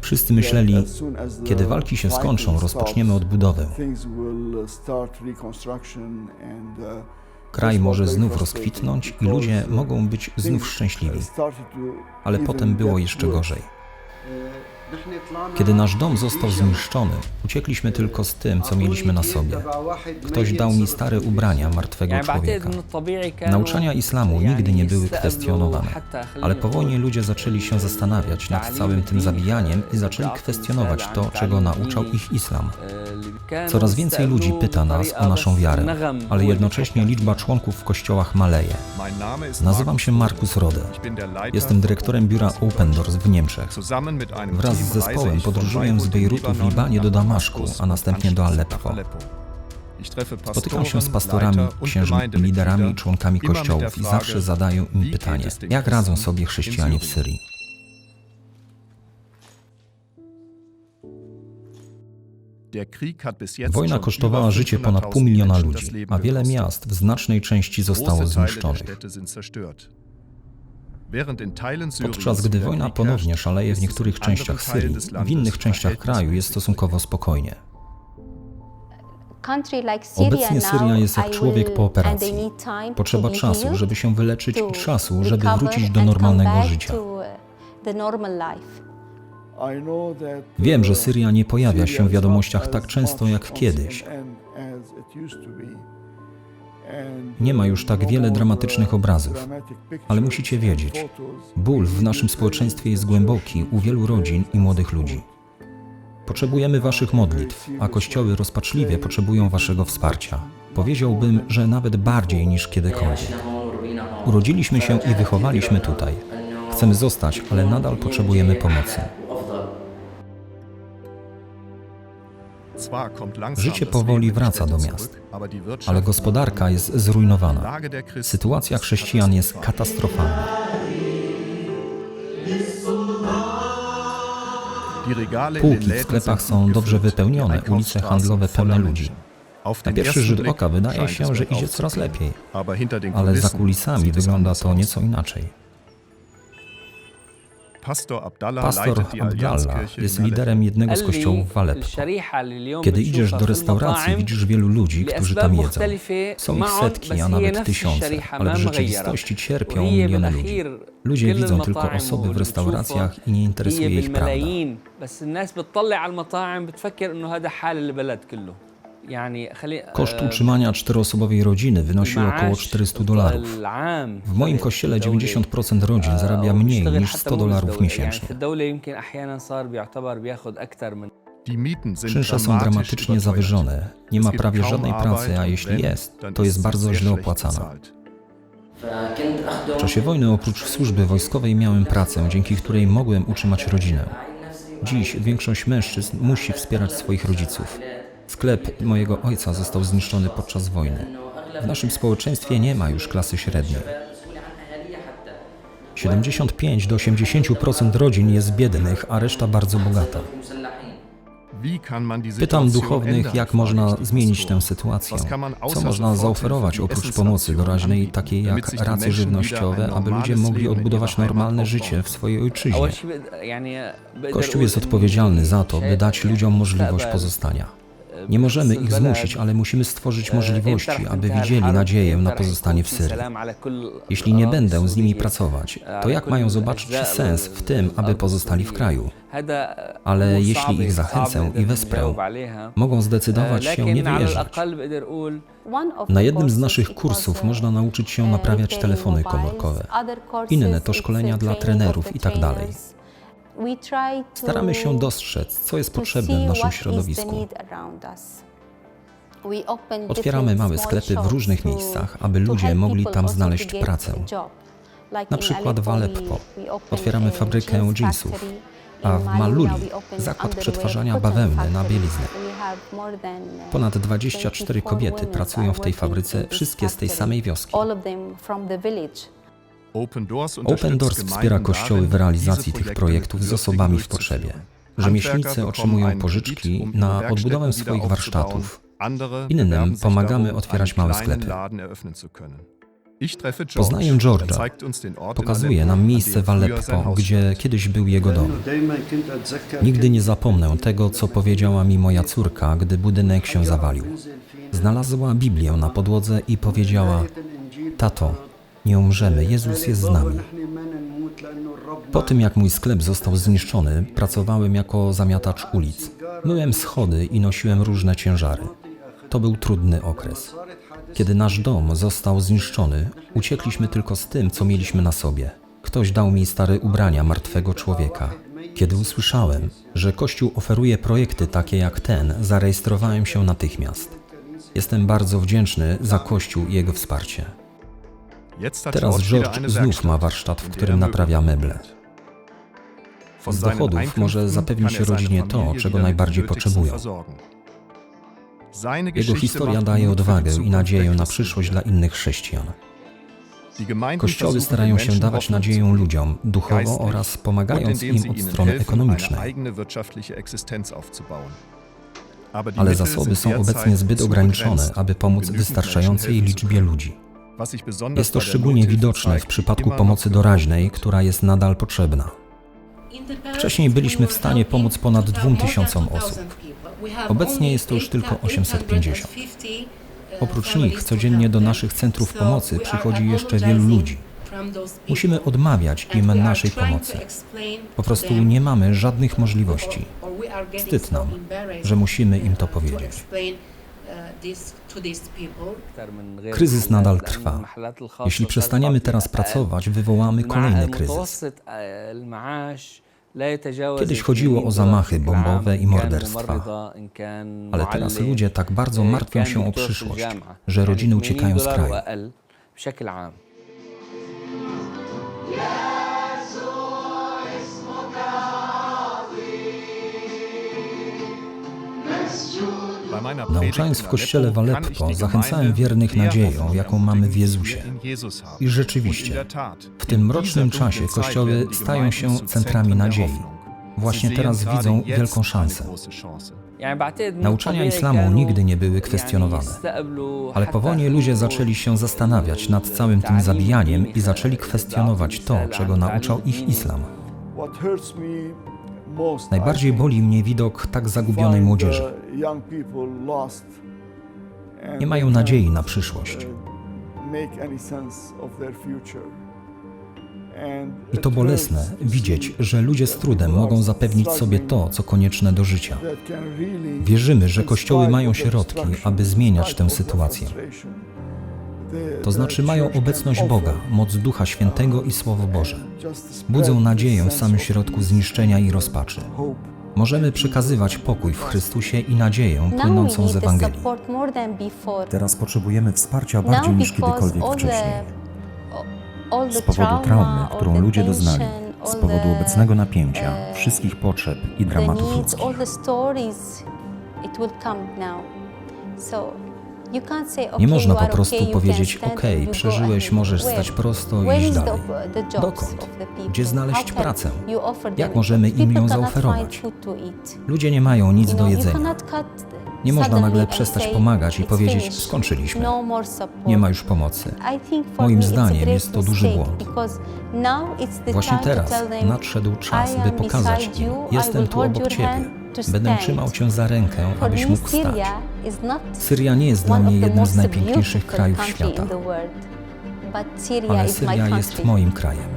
Wszyscy myśleli, kiedy walki się skończą, rozpoczniemy odbudowę. and, uh, Kraj może znów rozkwitnąć i ludzie uh, mogą być znów szczęśliwi. Ale potem było jeszcze gorzej. Kiedy nasz dom został zniszczony, uciekliśmy tylko z tym, co mieliśmy na sobie. Ktoś dał mi stare ubrania martwego człowieka. Nauczania islamu nigdy nie były kwestionowane, ale po wojnie ludzie zaczęli się zastanawiać nad całym tym zabijaniem i zaczęli kwestionować to, czego nauczał ich islam. Coraz więcej ludzi pyta nas o naszą wiarę, ale jednocześnie liczba członków w kościołach maleje. Nazywam się Markus Rode. Jestem dyrektorem biura Open Doors w Niemczech. Wraz z zespołem podróżuję z Bejrutu w Libanie do Damaszku, a następnie do Aleppo. Spotykam się z pastorami, księżmi, liderami i członkami kościołów i zawsze zadaję im pytanie, jak radzą sobie chrześcijanie w Syrii. Wojna kosztowała życie ponad pół miliona ludzi, a wiele miast w znacznej części zostało zniszczonych. Podczas gdy wojna ponownie szaleje w niektórych częściach Syrii, w innych częściach kraju jest stosunkowo spokojnie. Obecnie Syria jest jak człowiek po operacji. Potrzeba czasu, żeby się wyleczyć i czasu, żeby wrócić do normalnego życia. Wiem, że Syria nie pojawia się w wiadomościach tak często jak kiedyś. Nie ma już tak wiele dramatycznych uh, obrazów. Ale musicie wiedzieć, ból w naszym społeczeństwie jest głęboki u wielu rodzin i młodych ludzi. Potrzebujemy Waszych modlitw, a kościoły rozpaczliwie potrzebują Waszego wsparcia. Powiedziałbym, że nawet bardziej niż kiedykolwiek. Urodziliśmy się i wychowaliśmy tutaj. Chcemy zostać, ale nadal potrzebujemy pomocy. Życie powoli wraca do miast, Ale gospodarka jest zrujnowana. Sytuacja chrześcijan jest katastrofalna. Półki w sklepach są dobrze wypełnione, ulice handlowe pełne ludzi. Na pierwszy rzut oka wydaje się, że idzie coraz lepiej, ale za kulisami wygląda to nieco inaczej. Pastor Pastor Abdallah jest liderem jednego z kościołów w Aleppo. Kiedy idziesz do restauracji, widzisz wielu ludzi, którzy tam jedzą. Są ich setki, a nawet tysiące, ale w rzeczywistości cierpią miliony ludzi. Ludzie widzą tylko osoby w restauracjach i nie interesuje ich prawda. بس الناس بتطلع على المطاعم بتفكر انه هذا حال البلد كله يعني خلي Koszt utrzymania czteroosobowej rodziny wynosi około 400 dolarów. W moim kościele 90% rodzin zarabia mniej niż 100 dolarów miesięcznie. Czynsze są dramatycznie zawyżone, nie ma prawie żadnej pracy, a jeśli jest, to jest bardzo źle opłacana. W czasie wojny oprócz służby wojskowej miałem pracę, dzięki której mogłem utrzymać rodzinę. Dziś większość mężczyzn musi wspierać swoich rodziców. Sklep mojego ojca został zniszczony podczas wojny. W naszym społeczeństwie nie ma już klasy średniej. 75 do 80% rodzin jest biednych, a reszta bardzo bogata. Pytam duchownych, jak można zmienić tę sytuację. Co można zaoferować oprócz pomocy doraźnej, takiej jak racje żywnościowe, aby ludzie mogli odbudować normalne życie w swojej ojczyźnie? Kościół jest odpowiedzialny za to, by dać ludziom możliwość pozostania. Nie możemy ich zmusić, ale musimy stworzyć możliwości, aby widzieli nadzieję na pozostanie w Syrii. Jeśli nie będę z nimi pracować, to jak mają zobaczyć sens w tym, aby pozostali w kraju? Ale jeśli ich zachęcę i wesprę, mogą zdecydować się nie wyjeżdżać. Na jednym z naszych kursów można nauczyć się naprawiać telefony komórkowe. Inne to szkolenia dla trenerów i tak dalej. Staramy się dostrzec, co jest potrzebne w naszym środowisku. Otwieramy małe sklepy w różnych miejscach, aby ludzie mogli tam znaleźć pracę. Na przykład w Aleppo otwieramy fabrykę jeansów, a w Maluli zakład przetwarzania bawełny na bieliznę. Ponad 24 kobiety pracują w tej fabryce, wszystkie z tej samej wioski. Open Doors wspiera kościoły w realizacji tych projektów z osobami w potrzebie. Rzemieślnicy otrzymują pożyczki na odbudowę swoich warsztatów. Innym pomagamy otwierać małe sklepy. Poznaję George'a. Pokazuje nam miejsce w Aleppo, gdzie kiedyś był jego dom. Nigdy nie zapomnę tego, co powiedziała mi moja córka, gdy budynek się zawalił. Znalazła Biblię na podłodze i powiedziała: Tato, nie umrzemy, Jezus jest z nami. Po tym, jak mój sklep został zniszczony, pracowałem jako zamiatacz ulic. Myłem schody i nosiłem różne ciężary. To był trudny okres. Kiedy nasz dom został zniszczony, uciekliśmy tylko z tym, co mieliśmy na sobie. Ktoś dał mi stare ubrania martwego człowieka. Kiedy usłyszałem, że Kościół oferuje projekty takie jak ten, zarejestrowałem się natychmiast. Jestem bardzo wdzięczny za Kościół i jego wsparcie. Teraz George znów ma warsztat, w którym naprawia meble. Z dochodów może zapewnić rodzinie to, czego najbardziej potrzebują. Jego historia daje odwagę i nadzieję na przyszłość dla innych chrześcijan. Kościoły starają się dawać nadzieję ludziom duchowo oraz pomagając im od strony ekonomicznej. Ale zasoby są obecnie zbyt ograniczone, aby pomóc wystarczającej liczbie ludzi. Jest to szczególnie widoczne w przypadku pomocy doraźnej, która jest nadal potrzebna. Wcześniej byliśmy w stanie pomóc ponad 2000 osób. Obecnie jest to już tylko 850. Oprócz nich codziennie do naszych centrów pomocy przychodzi jeszcze wielu ludzi. Musimy odmawiać im naszej pomocy. Po prostu nie mamy żadnych możliwości. Wstyd nam, że musimy im to powiedzieć. Kryzys nadal trwa. Jeśli przestaniemy teraz pracować, wywołamy kolejny kryzys. Kiedyś chodziło o zamachy bombowe i morderstwa, ale teraz ludzie tak bardzo martwią się o przyszłość, że rodziny uciekają z kraju. Nauczając w kościele w Aleppo, zachęcałem wiernych nadzieją, jaką mamy w Jezusie. I rzeczywiście, w tym mrocznym czasie kościoły stają się centrami nadziei. Właśnie teraz widzą wielką szansę. Nauczania islamu nigdy nie były kwestionowane, ale po wojnie ludzie zaczęli się zastanawiać nad całym tym zabijaniem i zaczęli kwestionować to, czego nauczał ich islam. Najbardziej boli mnie widok tak zagubionej młodzieży. Nie mają nadziei na przyszłość. uh, I to bolesne widzieć, że ludzie z trudem mogą zapewnić sobie to, co konieczne do życia. Wierzymy, że kościoły mają środki, aby zmieniać tę sytuację. To znaczy mają obecność Boga, moc Ducha Świętego i Słowo Boże. Budzą nadzieję w samym środku zniszczenia i rozpaczy. Możemy przekazywać pokój w Chrystusie i nadzieję płynącą z Ewangelii. Teraz potrzebujemy wsparcia bardziej niż kiedykolwiek wcześniej. Z powodu traumy, którą ludzie doznali, z powodu obecnego napięcia, e, wszystkich potrzeb i dramatów ludzkich. Nie można po prostu powiedzieć, go przeżyłeś, ahead." możesz stać prosto i iść dalej. Dokąd? Gdzie znaleźć pracę? Jak możemy im ją zaoferować? Ludzie nie mają nic do jedzenia. Nie można nagle przestać pomagać i "It's powiedzieć, skończyliśmy. No. Nie ma już pomocy. Moim zdaniem jest to duży błąd. Właśnie teraz nadszedł czas, "I by pokazać im, jestem tu obok Ciebie. Będę stand." trzymał Cię za rękę, abyś mógł stać. Syria nie jest dla mnie jednym z najpiękniejszych krajów świata, ale Syria jest moim krajem.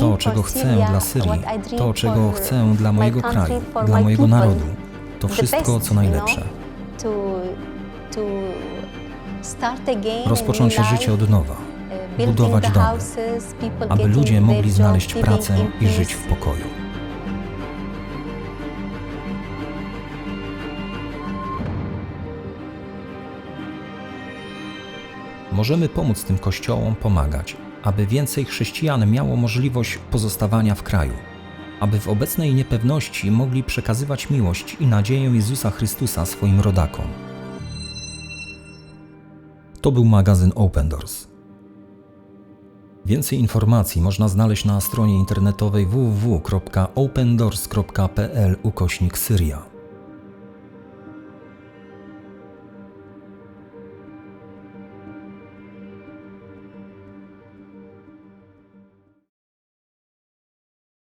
To, czego chcę dla Syrii, to, czego chcę dla mojego kraju, dla mojego narodu, to wszystko, co najlepsze. Rozpocząć życie od nowa, uh, budować domy, aby ludzie mogli znaleźć pracę i żyć w pokoju. Możemy pomóc tym kościołom pomagać, aby więcej chrześcijan miało możliwość pozostawania w kraju, aby w obecnej niepewności mogli przekazywać miłość i nadzieję Jezusa Chrystusa swoim rodakom. To był magazyn Open Doors. Więcej informacji można znaleźć na stronie internetowej www.opendoors.pl ukośnik Syria.